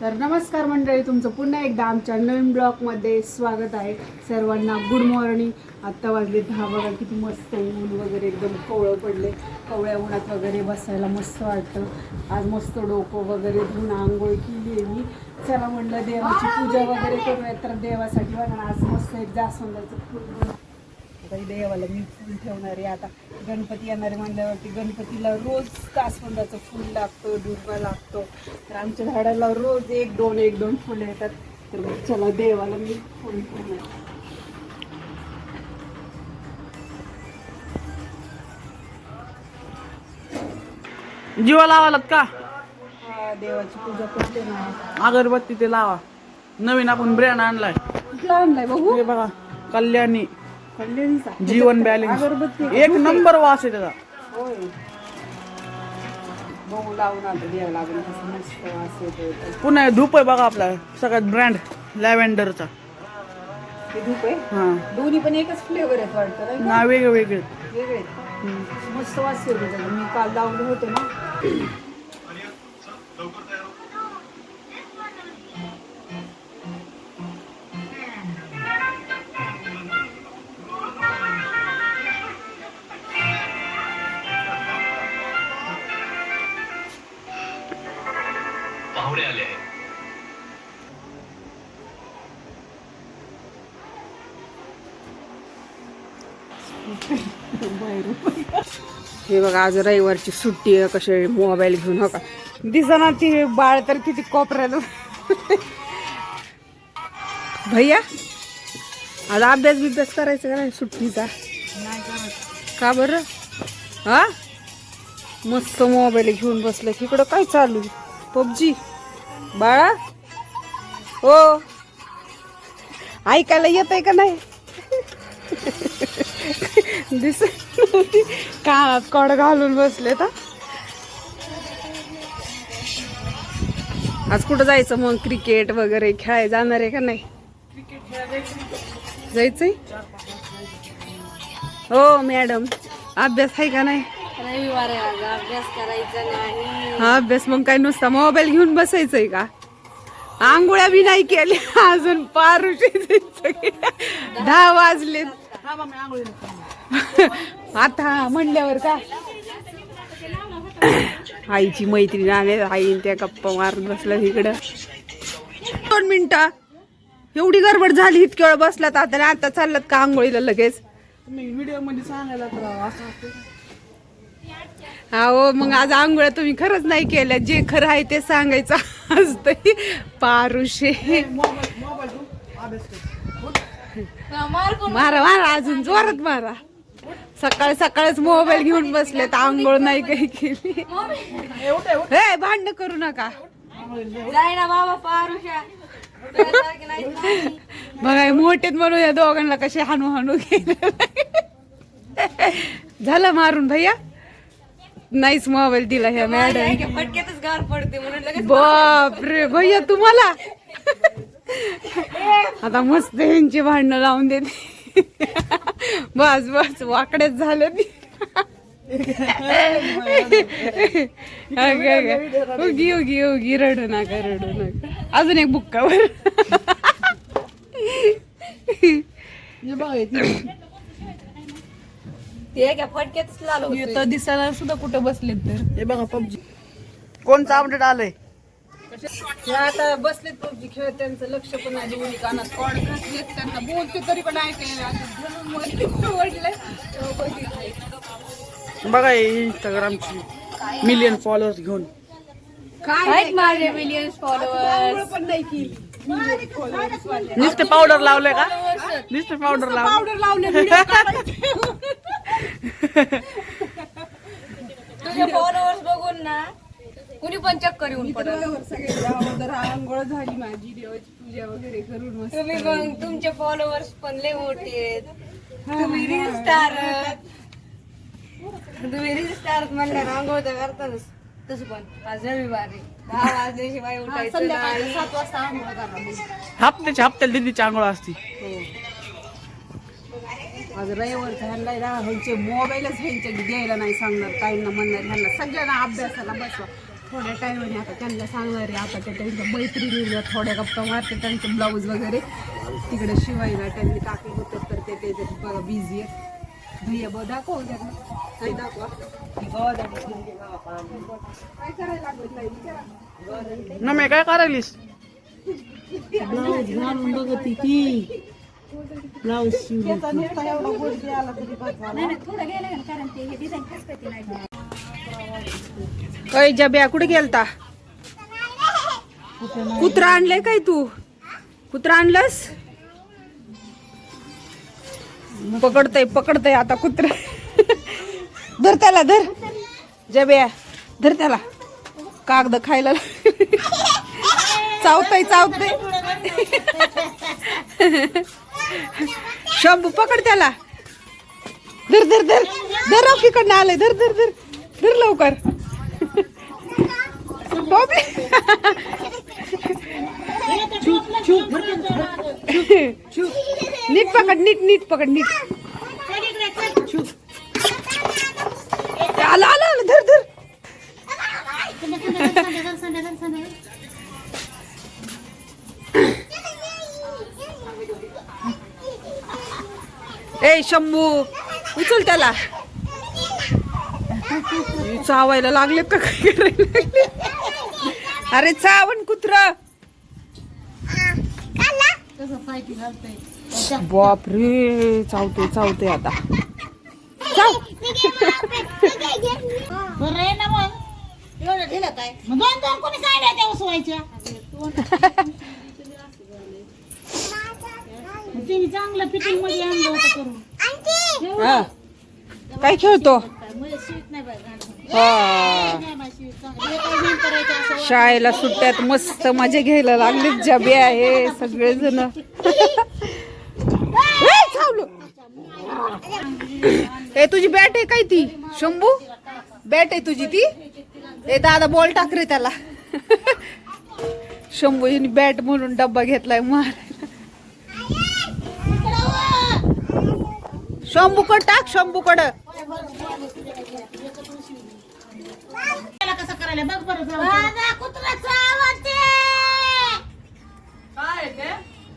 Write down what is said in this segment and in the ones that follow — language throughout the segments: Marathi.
तर नमस्कार मंडळी तुमचं पुन्हा एकदा आमच्या नवीन ब्लॉगमध्ये स्वागत आहे. सर्वांना गुड मॉर्निंग आत्ता वाजले दहा बघा किती मस्त ऊन वगैरे एकदम कवळं पडले कवळ्या उन्हात वगैरे बसायला मस्त वाटतं. आज मस्त डोकं वगैरे धुवून आंघोळ केली आहे मी. चला म्हणलं देवाची पूजा वगैरे करूया तर देवासाठी बघा आज मस्त एक जास्वंदाचं फुल आता देवाला मी फुल ठेवणार. आता गणपती येणारे म्हणल्यावरती गणपतीला रोज कासवंदाचं फुल लागतं दुर्वा लागतो. तर आमच्या झाडाला रोज एक दोन एक दोन फुलं येतात. तर मग चला देवाला मी फुल ठेवणार. जीवा लावालात का? हा, देवाची पूजा करते ना. अगरबत्ती ते लावा. नवीन आपण ब्रँड आणलाय. कुठला आणलाय बघू? हे बघा कल्याणी. जीवन बॅलन्स एक नंबर वास आहे त्याचा. पुन्हा धूप आहे बघा आपला सगळ्यात ब्रँड लॅव्हेंडरचा धूप आहे? हा. दोन्ही पण एकच फ्लेवर आहेत वाटतं नाही का? ना वेगळे वेगळे. वेगळे? मस्त वास मी काल लावले होते ना. हे बघा आज रविवारची सुट्टी आहे कसे मोबाईल घेऊन हो का? दिसना ती बाळ तर किती कोपऱ्यात भैया आज अभ्यास बिभ्यास करायचा का नाही सुट्टीचा? का बरं? हा? मस्त मोबाईल घेऊन बसलं. इकडं काय चालू? पबजी? बाळा? हो. ऐकायला येत आहे का नाही? दिस कानात कड घालून बसले तर आज कुठं जायचं मग? क्रिकेट वगैरे खेळायला जाणार आहे का नाही? जायचंय? हो मॅडम. अभ्यास आहे का नाही? रविवार अभ्यास करायचा नाही. हा अभ्यास मग काय नुसता मोबाईल घेऊन बसायचंय का? आंघोळ्या बी नाही केल्या. अजून पारुशी दहा वाजले आता म्हणल्यावर का? आईची मैत्रीण आले आईन त्या गप्पा मारत बसल्या इकडं. दोन मिनिटं. एवढी गडबड झाली इतक्या वेळ बसलात आता आता चाललात का आंघोळीला लगेच? व्हिडिओमध्ये सांगायला असतं. हा मग आज आंघोळ्या तुम्ही खरंच नाही केल्या. जे खरं आहे ते सांगायचं असतंय. पारुशे मोबाईल मोबाईल तू अभ्यास कर मारा मारा अजून जोरात मारा. सकाळ सकाळच मोबाईल घेऊन बसले तर आंघोळ नाही काही केली. हे भांडण करू नका. बघा मोठेत म्हणून या दोघांना कसे हानू हानू गेले झालं मारून भैया? नाहीच मोबाईल दिला ह्या मॅडम काय काय फटक्यातच गार पडते म्हणून लगेच बाप रे भैया तुम्हाला? आता मस्त यांची भांडणं लावून देते. बस बस वाकडेच झाले ती. उगी उगी उगी रडू नका रडू नका. अजून एक बुक्कावर. येतं दिसायला सुद्धा कुठं बसलेत तर. हे बघा पबजी. कोणचं अपडेट आलंय? हे आता बसलेत पबजी खेळत त्यांचं लक्ष पण नाही दोन्ही कानात. कॉड घातलेत त्यांना बोलते तरी पण बघितलंय. बघा इंस्टाग्रामची मिलियन फॉलोअर्स घेऊन. काय माझे मिलियन्स फॉलोअर्स पण नाही केली. नुसते पावडर लावलंय का? नुसते पावडर लावलं. पावडर लावले. तुझे फॉलोअर्स बघून ना कुणी पण चक्कर येऊन पडत बरोबर सगळे अगोदर आंघोळ झाली माझी देवाची पूजा वगैरे करून मस्त. तुम्ही मग तुमचे फॉलोअर्स पण लय मोठे आहेत. तुम्ही रील स्टार तुम्ही रील स्टार म्हणल्या रांगोळ तर करतातच. तसं पण. आज रविवार आहे. दहा वाजल्याशिवाय उठायचं संध्याकाळी नाही. सात वाजता आंघोळ करा. हप्त्याच्या हप्त्याला दिदीची आंघोळ असती. आज रविवार ह्यांना ना ह्यांचे मोबाईलच ह्यांचे द्यायला नाही सांगणार. काहींना म्हणणार ह्यांना सगळ्यांना अभ्यासाला बसवा. थोड्या टायमाने आता त्यांना सांगणार आहे आता ते त्यांच्या मैत्रिणीला थोड्या गप्पा मारते त्यांचं ब्लाऊज वगैरे. तिकडे शिवायला त्यांनी टाकलं होतं तर ते त्याच्यात बघा बिझी आहे. भैया बघ दाखव त्यांना काही दाखवा. काय करायला लागलं ताई? विचारा. न मी काय करायलीस? ब्लाऊज घालून बघती ती. ब्लाऊज शिवली अय जब्या कुठे गेलता? कुत्रा आणलंय काय तू? कुत्रा आणलंस? पकडतय पकडतय आता कुत्रा. धर त्याला धर. जब्या धर त्याला. कागद खायला चावतय चावतय. शंभू पकड त्याला. धर धर धर. धर इकडनं आलंय. धर धर धर. धर लवकर. बॉबी नीट पकड नीट नीट पकड नीट. आलं आलं आलं धर धर. ए शंभू उचल त्याला. चावायला लागले का? काय करायला अरे चावण कुत्र. बाप रे चावते चावते आता. चाव. बरं आहे ना मग एवढं दिलं काय मग दोन दोन कोणी साड्या त्या उसवायच्या तिने चांगलं फिटिंगमध्ये आणलं होतं करून हा. काय खेळतो? हा. शाळेला सुट्ट्यात मस्त मजा घ्यायला लागले जबे आहे सगळेजण. ए, ए तुझी बॅट आहे काय ती? शंभू? बॅट आहे तुझी ती? ए दादा बॉल टाक रे त्याला. शंभू बॅट म्हणून डब्बा घेतलाय मार. शंभूकड टाक शंभूकड त्याला कसं करायला बघ बरं कुत्र्याचं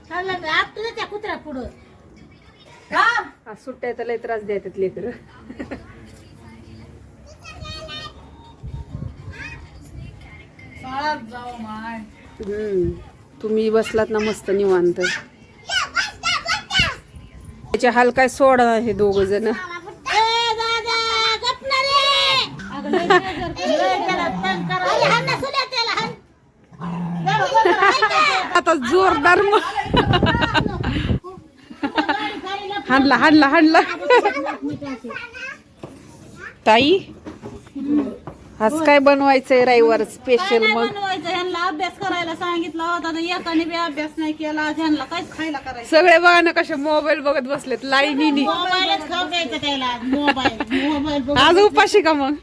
चाललं आप त्या कुत्र्या पुढं. हा, सुट्ट्या तर लय त्रास देतात लेकर हम्म तुम्ही बसलात ना मस्त निवांत. त्याचे हाल काय सोडा हे दोघ जण. ए, दादा. लय करा. अरे, हाण ना सुल्या त्याला, हाण. जाऊ, बघ, हाय का? आता जोरदार म- हाणला हाणला हाणला. ताई आज काय बनवायचंय रविवार स्पेशल मग? ह्यांना अभ्यास करायला सांगितला होता एकाने बी अभ्यास नाही केला. आज ह्यांना काहीच खायला करायचं सगळे बघा ना कसे मोबाईल बघत बसलेत लाईनीनी. मोबाईलच खाऊ द्यायचा त्याला. मोबाईल मोबाईल बघ आज उपाशी का मग?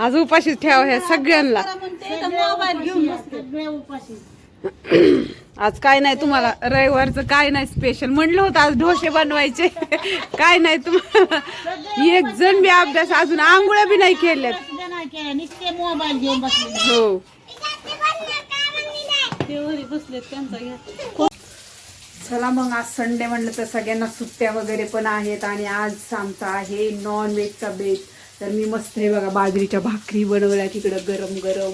आज उपाशीच ठेवा ह्या सगळ्यांना. तर मोबाईल घेऊन बसते सगळे उपाशी आज काय नाही तुम्हाला रविवारचं काय नाही स्पेशल म्हणलं होतं आज ढोसे बनवायचे. काय नाही तुम्हाला एक जण बी अभ्यास अजून आंघोळ्या बी नाही केल्यात. सुद्धा नाही केला नुसते मोबाईल घेऊन बसले. हो. ते घरी बसलेत त्यांचा घ्या चला मग आज संडे म्हणलं तर सगळ्यांना सुट्ट्या वगैरे पण आहेत आणि आज आमचा आहे नॉन व्हेजचा बेत तर मी मस्त हे बघा बाजरीच्या भाकरी बनवल्या तिकडं गरम गरम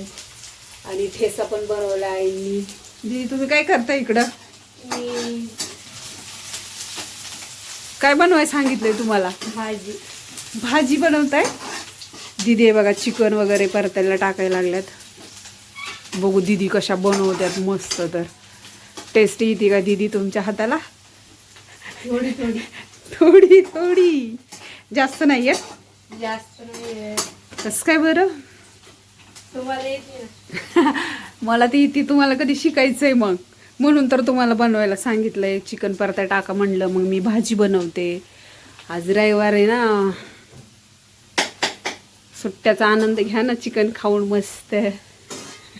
आणि ठेसा पण बनवला आहे मी. दीदी तुम्ही काय करता इकडं? काय बनवाय सांगितलंय तुम्हाला? भाजी. भाजी बनवताय? दीदी हे बघा चिकन वगैरे परतायला टाकायला लागल्यात. बघू दीदी कशा बनवत्यात मस्त तर. टेस्टी येते का दीदी तुमच्या हाताला? थोडी थोडी. थोडी थोडी. जास्त नाही आहे जास्त नाही कसं काय बरं? मला ती ती तुम्हाला कधी शिकायचंय मग. म्हणून तर तुम्हाला बनवायला सांगितलंय चिकन परता टाका म्हणलं मग मी भाजी बनवते. आज रविवार आहे ना. सुट्ट्याचा आनंद घ्या ना चिकन खाऊन मस्त.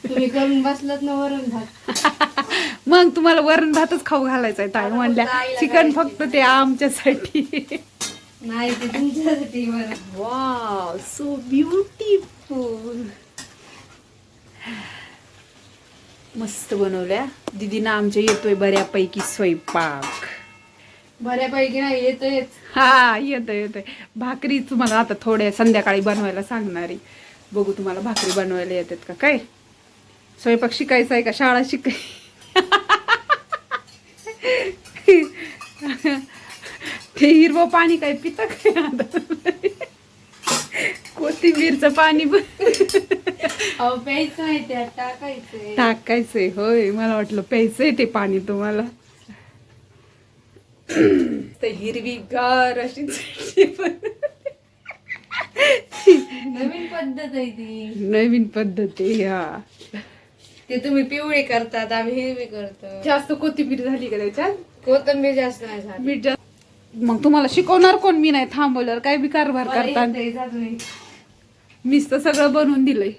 तुम्ही करून बसलात ना वरून भात. मग तुम्हाला वरण भातच खाऊ घालायचा आहे ताई म्हणल्या. चिकन फक्त ते आमच्यासाठी. नाही ते तुमच्यासाठी वाव सो ब्युटिफुल मस्त बनवल्या. दीदीना आमच्या येतोय बऱ्यापैकी स्वयंपाक. बऱ्यापैकी नाही येतोय. हा येतोय येतोय. भाकरी तुम्हाला आता थोड्या संध्याकाळी बनवायला सांगणारी बघू तुम्हाला भाकरी बनवायला येतात का काय? स्वयंपाक शिकायचा आहे का? शाळा शिकाय ते हिरवं पाणी काय पितं काय? कोथिंबीरचं पाणी पण अहो प्यायचं आहे त्यात टाकायचंय. टाकायचंय होय मला वाटलं प्यायचंय ते पाणी तुम्हाला. ते हिरवी गार अशी चटणी नवीन पद्धत आहे ती. नवीन पद्धती हा. ते तुम्ही पिवळी करतात आम्ही हिरवी करतो. जास्त कोथिंबीर झाली का त्याच्यात? कोथंबीर जास्त नाही झाली. मीठ जास्त मग तुम्हाला शिकवणार कोण? मी नाही थांबवल्यावर काय बी कारभार मला करतात येतंय, जा तुम्ही. मीच तर सगळं बनवून दिलंय.